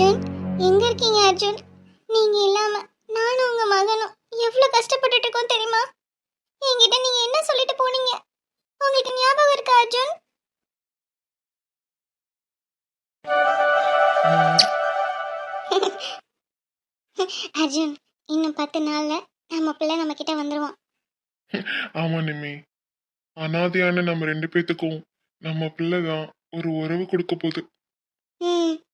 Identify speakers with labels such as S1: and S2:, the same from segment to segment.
S1: அர்ஜுன் எங்க இருக்கீங்க அர்ஜுன்? நீங்க இல்லாம நானும் உங்க மகனும் எவ்வளவு கஷ்டப்பட்டுட்டு இருக்கோம் தெரியுமா? என்கிட்ட நீங்க என்ன சொல்லிட்டு போனீங்க? உங்களுக்கு ஞாபகம் இருக்கா அர்ஜுன்? அர்ஜுன் இன்னும் பத்து நாள்ல நம்ம பிள்ளை நம்ம கிட்ட வந்துருவான்.
S2: ஆமா நிம்மி. அனாதையான நம்ம ரெண்டு பேத்துக்கும் நம்ம பிள்ளை தான் ஒரு உறவு கொடுக்க போகுது.
S1: ம்.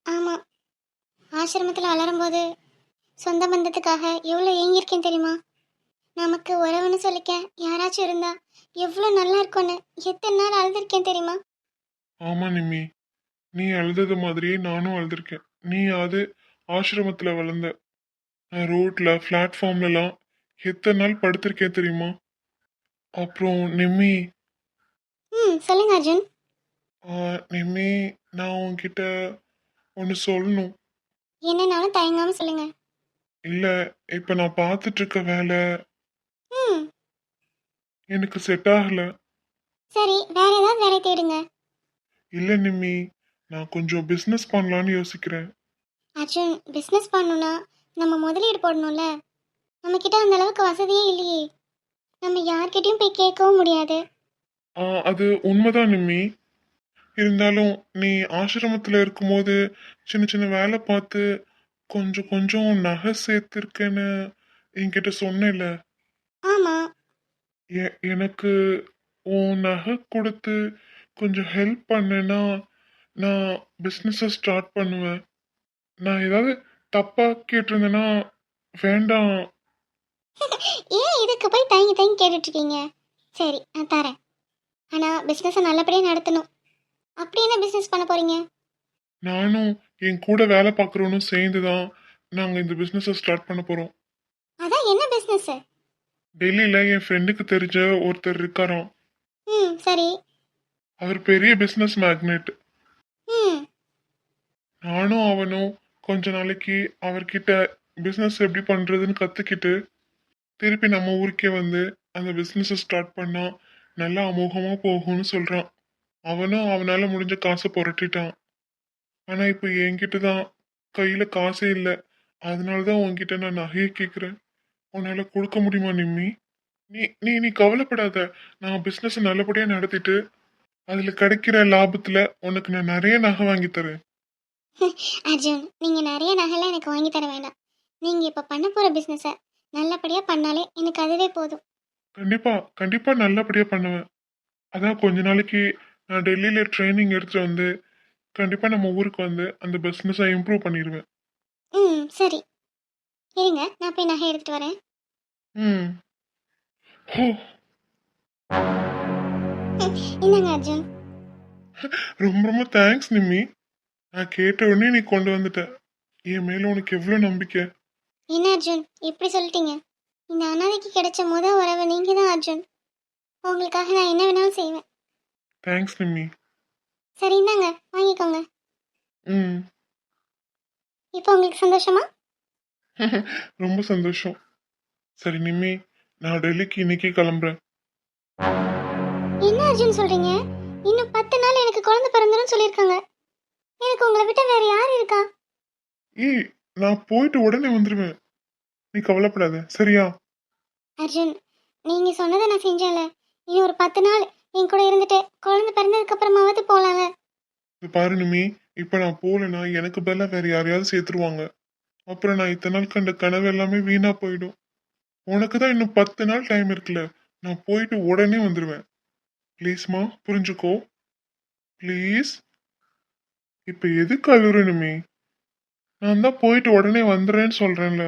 S1: ஆசிரமத்தில் வளரும்போது சொந்த பந்தத்துக்காக எவ்வளோ ஏங்கியிருக்கேன் தெரியுமா? நமக்கு உறவுன்னு சொல்லிக்க யாராச்சும் இருந்தா எவ்வளோ நல்லா இருக்கும்னு எத்தனை நாள் அழுதுருக்கேன் தெரியுமா?
S2: ஆமா நிம்மி. நீ அழுதது மாதிரியே நானும் அழுதுருக்கேன். நீ அது ஆசிரமத்துல வளர்ந்த நான் ரோட்ல பிளாட்ஃபார்ம்லலாம் எத்தனை நாள் படுத்திருக்கேன் தெரியுமா? அப்புறம் நிம்மி.
S1: ம் சொல்லுங்க அர்ஜுன்.
S2: நிம்மி நான் உன்கிட்ட ஒன்று சொல்லணும்.
S1: என்னன்னாலும் தயங்காம சொல்லுங்க.
S2: இல்லை இப்போ நான் பார்த்துட்டு இருக்க வேலை
S1: ம்.
S2: எனக்கு செட் ஆகல.
S1: சரி வேற ஏதாவது வேலை தேடுங்க.
S2: இல்லை நிம்மி. நான் கொஞ்சம் பிஸ்னஸ் பண்ணலான்னு யோசிக்கிறேன்.
S1: அர்ஜுன் பிஸ்னஸ் பண்ணணும்னா நம்ம முதலீடு போடணும்ல? நம்மக்கிட்ட அந்த அளவுக்கு வசதியே இல்லையே. நம்ம யார்கிட்டயும் போய் கேட்கவும் முடியாது.
S2: ஆ, அது உண்மைதான் நிம்மி. இருந்தாலும் நீ ஆசிரமத்தில் இருக்கும்போது சின்ன சின்ன வேலை பார்த்து கொஞ்சம் கொஞ்சம் நகை சேர்த்துருக்கேன்னு என்கிட்ட சொன்னேல
S1: ஆமாம்
S2: எனக்கு உன் நகை கொடுத்து கொஞ்சம் ஹெல்ப் பண்ணேன்னா நான் பிஸ்னஸை ஸ்டார்ட் பண்ணுவேன். நான் ஏதாவது தப்பாக கேட்டிருந்தேன்னா வேண்டாம்.
S1: ஏன் இதுக்கு போய் தயங்கி தயங்கி கேட்டுட்டு இருக்கீங்க? சரி நான் தரேன். ஆனால் பிஸ்னஸை நல்லபடியாக நடத்தணும். அப்படி என்ன பிஸ்னஸ் பண்ண போறீங்க?
S2: நானும் என் கூட வேலை பார்க்குறவனும் சேர்ந்து தான் நாங்கள் இந்த பிஸ்னஸை ஸ்டார்ட் பண்ண போகிறோம்
S1: அதான் என்ன பிஸ்னஸ்
S2: டெல்லியில் என் ஃப்ரெண்டுக்கு தெரிஞ்ச ஒருத்தர் இருக்காராம்.
S1: ம் சரி.
S2: அவர் பெரிய பிஸ்னஸ் மேக்னெட்
S1: ம்.
S2: நானும் அவனும் கொஞ்ச நாளைக்கு அவர்கிட்ட பிஸ்னஸ் எப்படி பண்ணுறதுன்னு கற்றுக்கிட்டு திருப்பி நம்ம ஊருக்கே வந்து அந்த பிஸ்னஸை ஸ்டார்ட் பண்ணால் நல்லா அமோகமாக போகும்னு சொல்கிறான் அவனும் அவனால் முடிஞ்ச காசை புரட்டிட்டான். ஆனால் இப்போ என்கிட்ட தான் கையில் காசே இல்லை. அதனால தான் உன்கிட்ட நான் நகையை கேட்குறேன் உன்னால் கொடுக்க முடியுமா நிம்மி? நீ நீ நீ கவலைப்படாத. நான் பிஸ்னஸை நல்லபடியாக நடத்திட்டு அதில் கிடைக்கிற லாபத்தில் உனக்கு நான் நிறைய நகை வாங்கி தரேன்.
S1: அர்ஜுன் நீங்கள் நிறைய நகைலாம் எனக்கு வாங்கி தர வேண்டாம். நீங்கள் இப்போ பண்ண போகிற பிஸ்னஸை நல்லபடியாக பண்ணாலே எனக்கு அதுவே போதும்.
S2: கண்டிப்பா கண்டிப்பா நல்லபடியா பண்ணுவேன். அதான் கொஞ்ச நாளைக்கு நான் டெல்லியில ட்ரைனிங் எடுத்துட்டு வந்து கண்டிப்பா நம்ம ஊருக்கு வந்து அந்த பிசினஸை இம்ப்ரூவ் பண்ணிடுவேன்.
S1: ம் சரி. இருங்க நான் போய் நகை எடுத்துகிட்டு வரேன்.
S2: ம். ஹோ.
S1: இந்தாங்க அர்ஜுன்?
S2: ரொம்ப ரொம்ப தேங்க்ஸ் நிம்மி. நான் கேட்ட உடனே நீ கொண்டு வந்துட்ட. என் மேல உனக்கு எவ்வளவு நம்பிக்கை?
S1: என்ன அர்ஜுன் இப்படி சொல்லிட்டீங்க? இந்த அனாதைக்கு கிடைச்ச முத உறவு நீங்கள் தான் அர்ஜுன். உங்களுக்காக நான் என்ன வேணாலும் செய்வேன்.
S2: தேங்க்ஸ் நிம்மி
S1: சரி இந்தாங்க வாங்கிக்கோங்க.
S2: ம்.
S1: இப்போ உங்களுக்கு சந்தோஷமா?
S2: ரொம்ப சந்தோஷம். சரி நிம்மி நான் டெல்லிக்கு இன்னைக்கே கிளம்புறேன்.
S1: என்ன அர்ஜுன் சொல்றீங்க? இன்னும் பத்து நாள் எனக்கு குழந்தை பிறந்துடும் சொல்லியிருக்காங்க. எனக்கு உங்களை விட்ட வேற யார் இருக்கா?
S2: ஏய் நான் போயிட்டு உடனே வந்துடுவேன் நீ கவலைப்படாத சரியா?
S1: அர்ஜுன் நீங்க சொன்னதை நான் செஞ்சேன்ல. இன்னும் ஒரு பத்து நாள் என் கூட இருந்துட்டு குழந்தை பிறந்ததுக்கு அப்புறமாவது போலாங்க.
S2: பாரு நிமி இப்ப நான் போலனா எனக்கு பதிலா வேற யாரையாவது சேர்த்துருவாங்க. அப்புறம் நான் இத்தனை நாள் கண்ட கனவு எல்லாமே வீணா போயிடும். உனக்கு தான் இன்னும் பத்து நாள் டைம் இருக்குல்ல நான் போயிட்டு உடனே வந்துடுவேன் ப்ளீஸ்மா புரிஞ்சுக்கோ? ப்ளீஸ் இப்ப எதுக்கு அழுறணுமே நான் தான் போயிட்டு உடனே வந்துடுறேன்னு சொல்றேன்ல.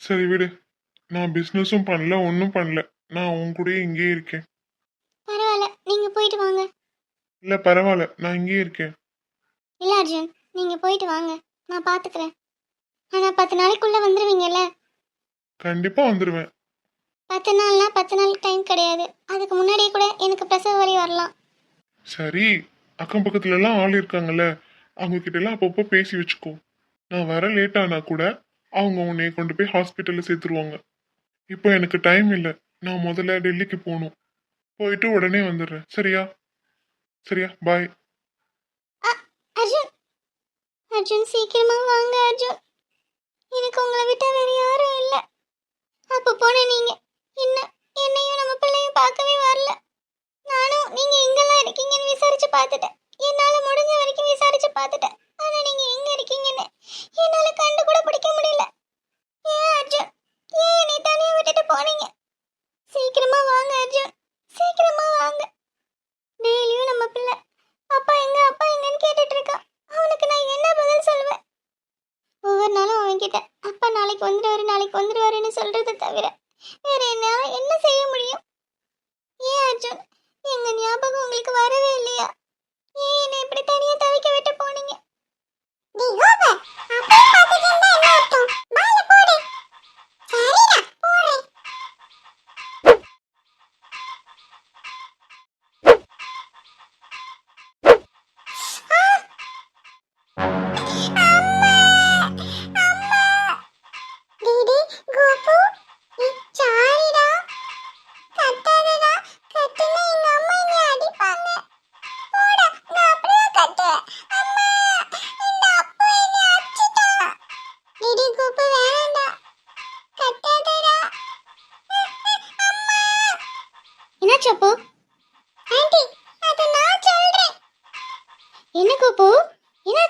S2: சரி விடு நான் பிஸ்னஸும் பண்ணல ஒன்றும் பண்ணல. நான் உன் கூடயே இங்கேயே இருக்கேன்.
S1: பரவாயில்ல. நீங்க போயிட்டு வாங்க.
S2: இல்லை பரவாயில்ல. நான் இங்கேயே இருக்கேன்.
S1: இல்ல அர்ஜுன். நீங்க போயிட்டு வாங்க. நான் பாத்துக்கிறேன். ஆனா பத்து நாளைக்குள்ள வந்துருவீங்கல்ல?
S2: கண்டிப்பா வந்துடுவேன்
S1: பத்து நாள்னா பத்து நாள் டைம் கிடையாது. அதுக்கு முன்னாடியே கூட எனக்கு பிரசவ வலி வரலாம்.
S2: சரி. அக்கம் பக்கத்துல எல்லாம் ஆள் இருக்காங்கல்ல. அவங்க கிட்ட எல்லாம் அப்பப்போ பேசி வச்சுக்கோ. நான் வர லேட் ஆனா கூட அவங்க உன்னைய கொண்டு போய் ஹாஸ்பிட்டல்ல சேர்த்துருவாங்க. இப்போ எனக்கு டைம் இல்லை. நான் முதல்ல டெல்லிக்கு போகணும். போயிட்டு உடனே வந்துடுறேன். சரியா? சரியா? பாய்
S1: அர்ஜுன். அர்ஜுன் சீக்கிரமா வாங்க அர்ஜுன். எனக்கு உங்களை விட்டா வேற யாரும் இல்லை. அப்போ போன நீங்க. என்ன என்னையும் நம்ம பிள்ளையும் பார்க்கவே வரல. நானும் நீங்க எங்கெல்லாம் இருக்கீங்கன்னு விசாரிச்சு பார்த்துட்டேன். என்னால முடிஞ்ச வரைக்கும் விசாரிச்சு பார்த்துட்டேன். ஆனா நீங்க எங்க இருக்கீங்கன்னு என்னால கண்டு கூட பிடிக்க முடியல. ஏன் அர்ஜுன்? ஏன் என்னை தனியா விட்டுட்டு போனீங்க? சீக்கிரமா வாங்க அர்ஜுன் சீக்கிரமா வாங்க டெய்லியும் நம்ம பிள்ளை அப்பா எங்க அப்பா எங்கன்னு கேட்டுட்டு இருக்கான் அவனுக்கு நான் என்ன பதில் சொல்லுவேன் ஒவ்வொரு நாளும் அவன்கிட்ட அப்பா நாளைக்கு கொண்டுருவாருன்னு சொல்கிறத தவிர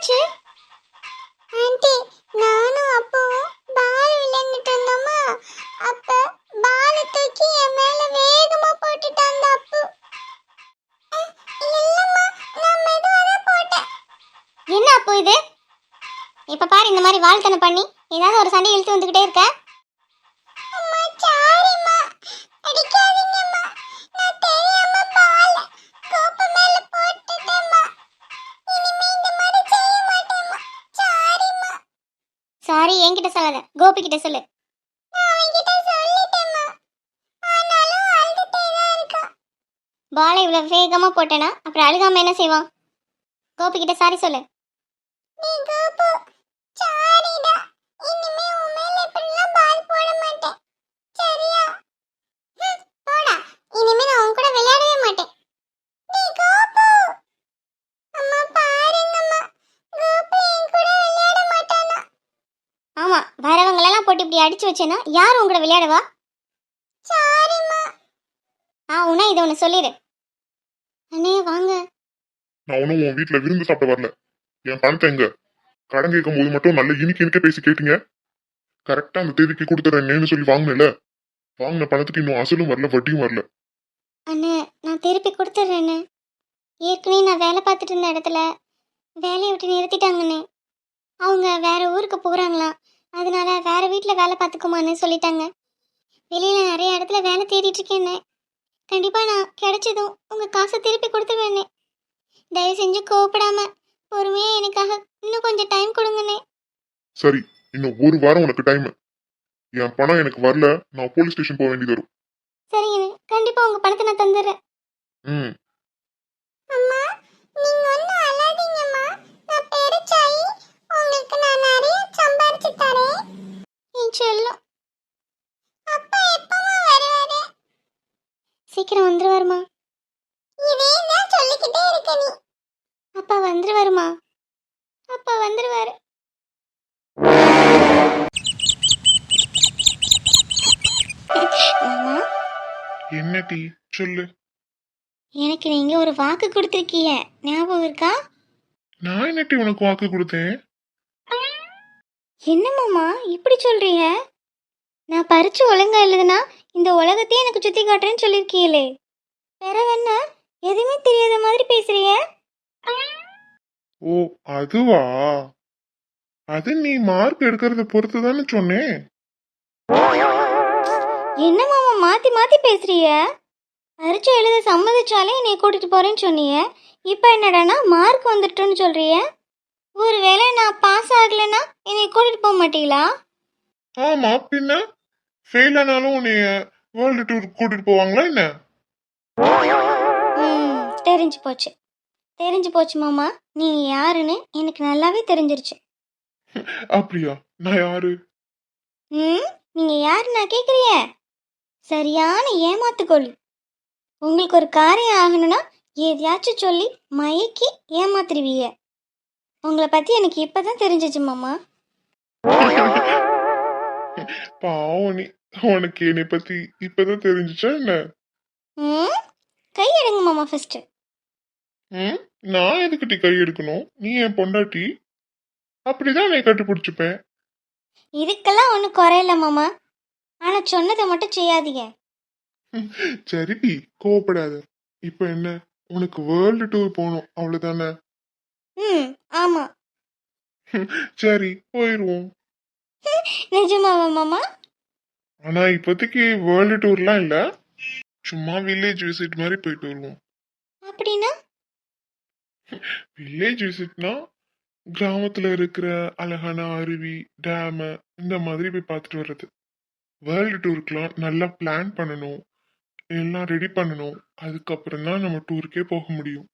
S1: என்னாச்சு ஆண்டி நானும் அப்பாவும் பால் விளையாண்டுட்டு இருந்தோமா அப்ப பால் தூக்கி என் மேல வேகமா போட்டுட்டான் அந்த அப்பு என்ன அப்போ இது? இப்ப பாரு இந்த மாதிரி வாழ்த்தனை பண்ணி ஏதாவது ஒரு சண்டை இழுத்து வந்துகிட்டே இருக்க. சாரி என்கிட்ட சொல்லாத. கோபி கிட்ட சொல்லு. பாலை இவ்வளவு வேகமா போட்டேனா? அப்புறம் அழுகாம என்ன செய்வான்? கோபி கிட்ட சாரி சொல்லு. இனிமே நான் உன் கூட விளையாடவே மாட்டேன் நீ கோபு அம்மா பாருங்கம்மா கோபு என் கூட விளையாட மாட்டானா ஆமா வரவங்களெல்லாம் போட்டு இப்படி அடிச்சு வச்சேன்னா யார் உங்கள விளையாடுவா? சாரிம்மா. ஆ உனா இதை ஒன்று சொல்லிடு அண்ணே வாங்க.
S2: நான் ஒன்றும் உன் வீட்டில் விருந்து சாப்பிட வரல. என் பணத்தை எங்க? கடன் கேட்கும் போது மட்டும் நல்ல இனிக்க இனிக்க பேசி கேட்டீங்க? கரெக்டாக அந்த தேதிக்கு கொடுத்துறேன்னு சொல்லி வாங்கினல. வாங்கின பணத்துக்கு இன்னும் அசலும் வரல வட்டியும் வரல.
S1: அண்ணே நான் திருப்பி கொடுத்துட்றேண்ணே ஏற்கனவே நான் வேலை பார்த்துட்டு இருந்த இடத்துல வேலையை விட்டு நிறுத்திட்டாங்கண்ணே. அவங்க வேற ஊருக்கு போகிறாங்களாம் அதனால வேற வீட்டில் வேலை பார்த்துக்குமான்னு சொல்லிட்டாங்க. வெளியில் நிறைய இடத்துல வேலை தேடிட்டு இருக்கேண்ணே கண்டிப்பாக நான் கிடைச்சதும் உங்கள் காசை திருப்பி கொடுத்துருவேண்ணே தயவு செஞ்சு கோவப்படாம பொறுமையாக எனக்காக இன்னும் கொஞ்சம் டைம் கொடுங்கண்ணே
S2: சரி இன்னும் ஒரு வாரம் உனக்கு டைம் என் பணம் எனக்கு வரல நான் போலீஸ் ஸ்டேஷன் போக வேண்டியது வரும்.
S1: சரிங்கண்ணே கண்டிப்பாக உங்கள் பணத்தை நான் தந்துடுறேன்.
S2: ம்.
S1: அம்மா நீங்க ஒன்னும் அழாதீங்கம்மா நான் பெருச்சாயி உங்களுக்கு நான் நிறைய சம்பாரிச்சு தரேன் என் செல்லம். அப்பா எப்பமா வருவாரு? சீக்கிரம் வந்துருவாருமா. இதே தான் சொல்லிக்கிட்டே இருக்க நீ. அப்பா வந்துருவாருமா. அப்பா வந்துருவாரு. மாமா?
S2: என்ன டீ? சொல்லு.
S1: எனக்கு நீங்க ஒரு வாக்கு கொடுத்துருக்கீங்க. ஞாபகம் இருக்கா?
S2: நான் என்ன டீ உனக்கு வாக்கு கொடுத்தேன்?
S1: என்ன மாமா இப்படி சொல்றீங்க? நான் பரிச்சு ஒழுங்கா எழுதுனா இந்த உலகத்தையே எனக்கு சுத்தி காட்டுறேன்னு சொல்லியிருக்கீங்களே. பிறகு என்ன? எதுவுமே தெரியாத மாதிரி பேசுறீங்க?
S2: ஓ அதுவா? அது நீ மார்க் எடுக்கிறத பொறுத்து தானே சொன்னேன்
S1: என்ன மாமா மாத்தி மாத்தி பேசுறீங்க? பரிச்சு எழுத சம்மதிச்சாலே என்னை கூட்டிட்டு போறேன்னு சொன்னீங்க. இப்போ என்னடான்னா மார்க் வந்துட்டோன்னு சொல்றீங்க? ஒருவேளை நான் பாஸ் ஆகலைன்னா என்னை கூட்டிட்டு போக மாட்டீங்களா?
S2: ஆமா பின்ன ஃபெயில் ஆனாலும் உன்னைய வேர்ல்டு டூர் கூட்டிட்டு போவாங்களா என்ன?
S1: ம், தெரிஞ்சு போச்சு. தெரிஞ்சு போச்சு மாமா. நீ யாருன்னு எனக்கு நல்லாவே தெரிஞ்சிருச்சு.
S2: அப்படியா? நான் யாரு?
S1: ம் நீங்க யாரு நான் கேக்குறிய சரியான ஏமாத்துக்கொள்ளி உங்களுக்கு ஒரு காரியம் ஆகணும்னா எதையாச்சும் சொல்லி மயக்கி ஏமாத்துருவீங்க.
S3: உங்களை பற்றி எனக்கு இப்போ தான் தெரிஞ்சிச்சு மாமா.
S2: பாவம் நீ. உனக்கு என்னை பத்தி இப்பதான் தெரிஞ்சுச்சா என்ன?
S3: ம்? கை எடுங்க மாமா ஃபஸ்ட்டு
S2: ம்? நான் எதுக்கிட்டி கை எடுக்கணும்? நீ என் பொண்டாட்டி. அப்படிதான் நீ கட்டுப்பிடிச்சுப்பேன்
S3: இதுக்கெல்லாம் ஒன்றும் குறையில மாமா. ஆனால் சொன்னதை மட்டும் செய்யாதீங்க.
S2: சரி கோவப்படாத. இப்ப என்ன? உனக்கு வேர்ல்டு டூர் போகணும் அவ்வளவுதானே?
S3: ம் ஆமாம்
S2: சரி போயிருவோம்.
S3: நிஜமாவா மாமா?
S2: ஆனா இப்போதைக்கு வேர்ல்டு டூர்லாம் இல்ல. சும்மா வில்லேஜ் விசிட் மாதிரி போயிட்டு வருவோம்.
S3: அப்படின்னா?
S2: வில்லேஜ் விசிட்னா கிராமத்துல இருக்கிற அழகான அருவி டேமு இந்த மாதிரி போய் பார்த்துட்டு வர்றது. வேர்ல்டு டூருக்குலாம் நல்லா பிளான் பண்ணணும். எல்லாம் ரெடி பண்ணணும். அதுக்கப்புறம் தான் நம்ம டூருக்கே போக முடியும்.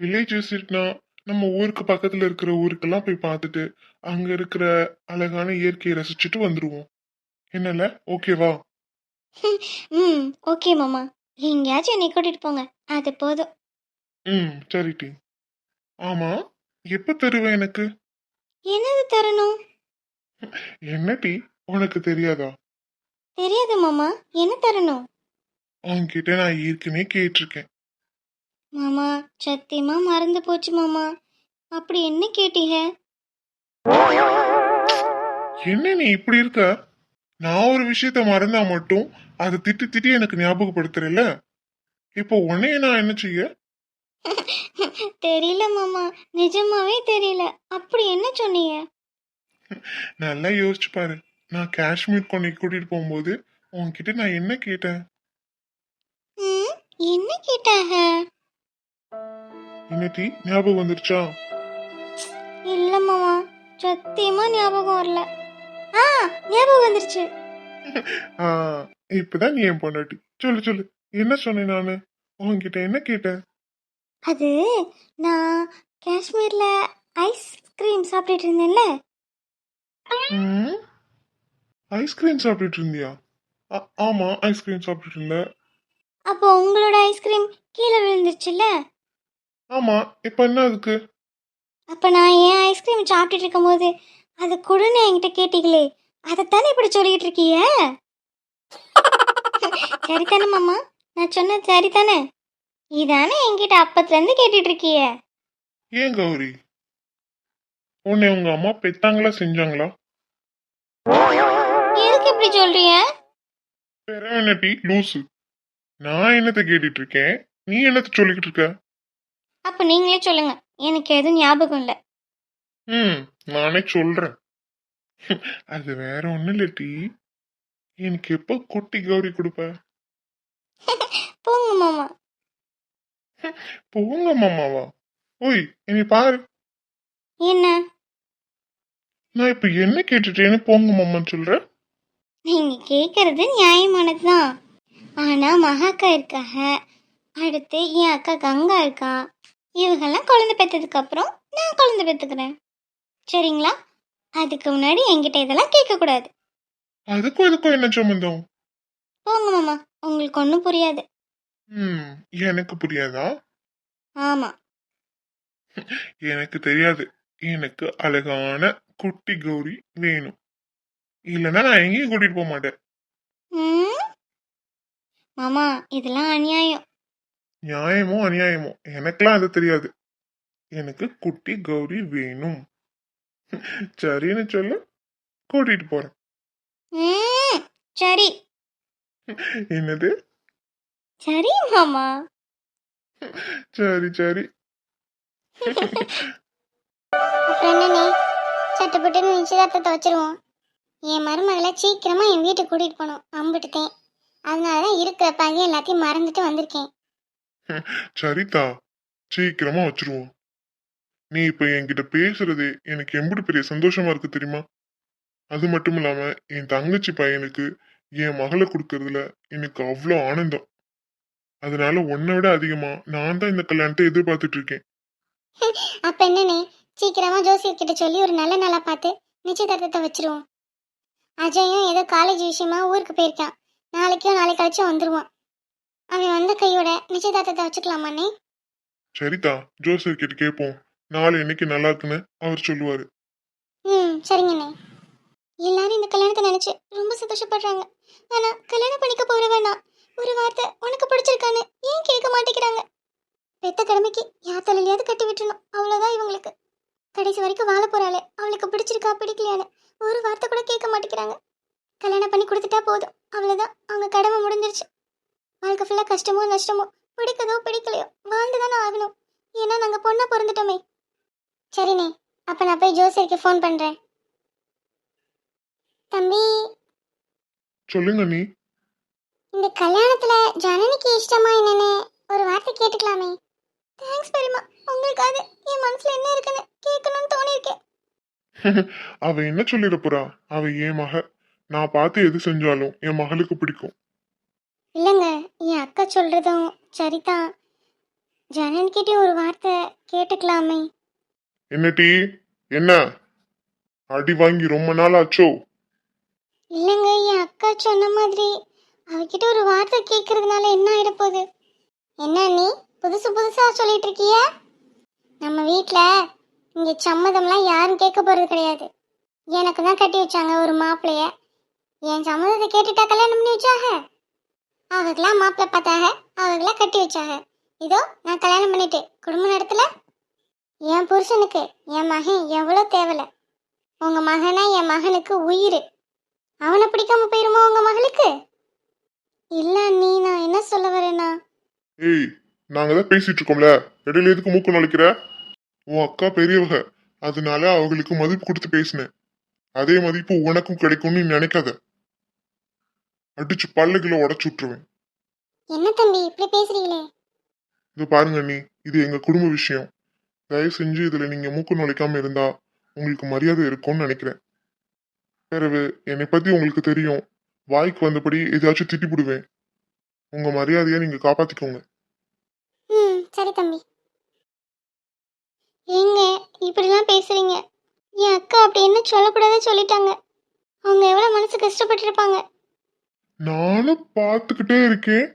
S2: வில்லேஜ் விசிட்னா நம்ம ஊருக்கு பக்கத்துல இருக்கிற ஊருக்கெல்லாம் போய் பார்த்துட்டு அங்க இருக்கிற அழகான இயற்கையை ரசிச்சுட்டு வந்துருவோம். என்னல? ஓகேவா
S3: ம் ஓகே மாமா. எங்கேயாச்சும் என்னை கூட்டிகிட்டு போங்க. அது போதும்.
S2: ம் சரி டி. ஆமா எப்ப தருவ எனக்கு?
S3: என்னது தரணும்?
S2: என்ன டி? உனக்கு தெரியாதா?
S3: தெரியாது மாமா. என்ன தரணும்?
S2: உன்கிட்ட நான் ஏற்கனவே கேட்டிருக்கேன்.
S3: மாமா சத்தியமா மறந்து போச்சு மாமா. அப்படி என்ன கேட்டீங்க?
S2: என்ன நீ இப்படி இருக்க? நான் ஒரு விஷயத்த மறந்தா மட்டும் அதை திட்டி திட்டி எனக்கு ஞாபகப்படுத்துறல இப்போ உன்னைய நான் என்ன செய்ய?
S3: தெரியல மாமா. நிஜமாவே தெரியல. அப்படி என்ன சொன்னீங்க?
S2: நல்லா யோசிச்சு பாரு. நான் காஷ்மீர் கொண்டை கூட்டிட்டு போகும்போது உன்கிட்ட நான் என்ன கேட்டேன்?
S3: ம் என்ன கேட்டாங்க?
S2: டீ ஞாபகம் வந்துருச்சா?
S3: இல்ல மாமா சத்தியமா ஞாபகம் வரல. ஆ ஞாபகம் வந்துருச்சு.
S2: ஆ இப்பதான் நீ என் பொண்டாட்டி. சொல்லு சொல்லு என்ன சொன்னேன் நானு? உன்கிட்ட என்ன கேட்டேன்?
S3: அது நான் காஷ்மீர்ல ஐஸ்கிரீம் சாப்பிட்டுட்டு இருந்தேன்ல.
S2: ம்? ஐஸ்கிரீம் சாப்பிட்டுட்டு இருந்தியா? ஆ- ஆமா ஐஸ்கிரீம் சாப்பிட்டுட்டு இருந்த
S3: அப்போ உங்களோட ஐஸ்கிரீம் கீழே விழுந்துருச்சுல்ல?
S2: ஆமா இப்ப என்ன அதுக்கு?
S3: அப்போ நான் ஏன் ஐஸ்கிரீம் சாப்பிட்டுட்டு இருக்கும்போது அது கொடுன்னு என்கிட்ட கேட்டீங்களே அதைத்தானே இப்படி சொல்லிட்டு இருக்கீங்க சரிதானே மாமா நான் சொன்னது சரிதானே? இதானே என்கிட்ட அப்பத்துலேருந்து கேட்டுட்டு இருக்கீங்க
S2: ஏன் கௌரி? உன்னை உங்க அம்மா பெத்தாங்களா செஞ்சாங்களா?
S3: எதுக்கு இப்படி சொல்றீங்க
S2: வேற என்ன டீ? லூசு. நான் என்னத்த கேட்டுட்டு இருக்கேன்? நீ என்னத்த சொல்லிக்கிட்டு இருக்க?
S3: அப்போ நீங்களே சொல்லுங்க. எனக்கு எதுவும் ஞாபகம் இல்லை.
S2: ம் நானே சொல்றேன். அது வேற ஒண்ணும் இல்ல டீ. எனக்கு எப்போ குட்டி கௌரி கொடுப்ப?
S3: போங்க மாமா.
S2: போங்க மாமாவா? ஓய் என்னை பாரு.
S3: என்ன?
S2: நான் இப்ப என்ன கேட்டுட்டேன்னு போங்க மாமான்னு சொல்ற?
S3: நீங்க கேட்கறது நியாயமானது தான் ஆனா மகாக்கா இருக்காக அடுத்து என் அக்கா கங்கா இருக்கா. இவங்கெல்லாம் குழந்தை பெற்றதுக்கு அப்புறம் நான் குழந்தை பெற்றுக்கிறேன் சரிங்களா? அதுக்கு முன்னாடி என்கிட்ட இதெல்லாம் கேட்கக்கூடாது
S2: அதுக்கும் இதுக்கும் என்ன சம்மந்தம்
S3: போங்க மாமா உங்களுக்கு ஒன்றும் புரியாது.
S2: ம் எனக்கு புரியாதா?
S3: ஆமா.
S2: எனக்கு தெரியாது. எனக்கு அழகான குட்டி கௌரி வேணும். இல்லைன்னா நான் எங்கேயும் கூட்டிட்டு போக மாட்டேன்.
S3: ம்? மாமா இதெல்லாம் அநியாயம்.
S2: நியாயமோ அநியாயமோ? எனக்கெல்லாம் அது தெரியாது. எனக்கு குட்டி கௌரி வேணும். சரின்னு சொல்லு கூட்டிட்டு போறேன்.
S3: சரி.
S2: என்னது?
S3: சரி மாமா.
S2: சரி சரி.
S3: அப்புறம் என்னண்ணே? சட்டுப்பட்டுன்னு நிச்சயதார்த்தத்தை வச்சிருவோம். என் மருமகளை சீக்கிரமா என் வீட்டுக்கு கூட்டிட்டு போகணும். அம்பிட்டுட்டேன் அதனால தான் இருக்கிற பகை எல்லாத்தையும் மறந்துட்டு வந்திருக்கேன்.
S2: சரிதா சீக்கிரமா வச்சிருவோம். நீ இப்ப என்கிட்ட பேசுறது எனக்கு எம்பிட்டு பெரிய சந்தோஷமா இருக்கு தெரியுமா? அது மட்டும் இல்லாம என் தங்கச்சி பையனுக்கு என் மகளை கொடுக்கறதுல எனக்கு அவ்வளோ ஆனந்தம். அதனால உன்னை விட அதிகமா நான் தான் இந்த கல்யாணத்தை எதிர்பார்த்துட்டு இருக்கேன்.
S3: அப்ப என்னண்ணே? சீக்கிரமா ஜோசியர் கிட்ட சொல்லி ஒரு நல்ல நாளா பார்த்து நிச்சயதார்த்தத்தை வச்சிருவோம். அஜயும் ஏதோ காலேஜ் விஷயமா ஊருக்கு போயிருக்கான். நாளைக்கோ நாளை கழிச்சும் வந்துருவான். அவன் வந்த கையோட நிச்சயதார்த்தத்தை வச்சுக்கலாமாண்ணே
S2: சரிதா ஜோசர் கிட்ட கேட்போம் நாளை என்னைக்கு நல்லா இருக்குன்னு அவர் சொல்லுவாரு.
S1: ம் சரிங்கண்ணே எல்லாரும் இந்த கல்யாணத்தை நினைச்சு ரொம்ப சந்தோஷப்படுறாங்க. ஆனா கல்யாணம் பண்ணிக்க போற வேணாம். ஒரு வார்த்தை உனக்கு பிடிச்சிருக்கான்னு ஏன் கேட்க மாட்டேங்கிறாங்க? பெத்த கடமைக்கு யார் தலையிலையாவது கட்டி விட்டுணும் அவ்வளவுதான் இவங்களுக்கு. கடைசி வரைக்கும் வாழ போறாளே. அவளுக்கு பிடிச்சிருக்கா பிடிக்கலையான்னு ஒரு வார்த்தை கூட கேட்க மாட்டேங்கிறாங்க. கல்யாணம் பண்ணி கொடுத்துட்டா போதும். அவ்வளவுதான். அவங்க கடமை முடிஞ்சிருச்சு. வாழ்க்கை ஃபுல்லா கஷ்டமோ நஷ்டமோ பிடிக்கதோ பிடிக்கலையோ வாழ்ந்து தானே ஆகணும். ஏன்னா நாங்க பொண்ணா பிறந்துட்டோமே. சரிண்ணே அப்ப நான் போய் ஜோசியருக்கு ஃபோன் பண்றேன். தம்பி.
S2: சொல்லுங்க நீ.
S1: இந்த கல்யாணத்துல ஜனனிக்கு இஷ்டமா என்னன்னு ஒரு வார்த்தை கேட்டுக்கலாமே. தேங்க்ஸ் பெரியமா உங்களுக்காக என் மனசுல என்ன இருக்குன்னு கேட்கணும்னு தோணியிருக்கேன்.
S2: அவ என்ன சொல்லிட போறா? அவ என் மக? நான் பார்த்து எது செஞ்சாலும் என் மகளுக்கு பிடிக்கும்.
S1: இல்லைங்க. என் அக்கா சொல்றதும் சரிதான். ஜனன்கிட்டயும் ஒரு வார்த்தை கேட்டுக்கலாமே.
S2: என்ன டீ? என்ன? அடி வாங்கி ரொம்ப நாள் ஆச்சோ
S1: இல்லைங்க என் அக்கா சொன்ன மாதிரி அவகிட்ட ஒரு வார்த்தை கேட்கறதுனால என்ன ஆயிட போகுது என்ன நீ புதுசு புதுசா சொல்லிட்டு இருக்கிய நம்ம வீட்ல இங்க சம்மதம்லாம் யாரும் கேட்க போறது கிடையாது. எனக்கு தான் கட்டி வச்சாங்க ஒரு மாப்பிளைய என் சம்மதத்தை கேட்டுட்டா கல்யாணம் பண்ணி வச்சாக? அவங்களாம் மாப்பிள்ளை பார்த்தாங்க. அவங்களாம் கட்டி வச்சாங்க. இதோ நான் கல்யாணம் பண்ணிட்டு குடும்ப நடத்துல? என் புருஷனுக்கு என் மகன் எவ்வளோ தேவலை. உங்கள் மகனா என் மகனுக்கு உயிர். அவனை பிடிக்காம போயிருமா உங்கள் மகளுக்கு? இல்லை நீ நான் என்ன சொல்ல வரேனா
S2: ஏய் நாங்கள் தான் பேசிட்டு இருக்கோம்ல. இடையில எதுக்கு மூக்கு நுழைக்கிற? உன் அக்கா பெரியவங்க. அதனால அவங்களுக்கு மதிப்பு கொடுத்து பேசினேன். அதே மதிப்பு உனக்கும் கிடைக்கும்னு நினைக்காத. அடிச்சு பல்லுகளை உடச்சு விட்டுருவேன்.
S1: என்ன தம்பி இப்படி பேசுறீங்களே?
S2: இது பாருங்க நீ இது எங்க குடும்ப விஷயம். தயவு செஞ்சு இதுல நீங்க மூக்கு நுழைக்காம இருந்தா உங்களுக்கு மரியாதை இருக்கும்னு நினைக்கிறேன். பிறகு என்னை பத்தி உங்களுக்கு தெரியும். வாய்க்கு வந்தபடி ஏதாச்சும் திட்டிப்புடுவேன் உங்க மரியாதையை நீங்க காப்பாத்திக்கோங்க.
S1: ம் சரி தம்பி. ஏங்க இப்படிலாம் பேசுறீங்க. என் அக்கா அப்படி என்ன சொல்லக்கூடாதுன்னு சொல்லிட்டாங்க. அவங்க எவ்வளவு மனசு கஷ்டப்பட்டு இருப்பாங்க
S2: நானும் பார்த்துக்கிட்டே இருக்கேன்.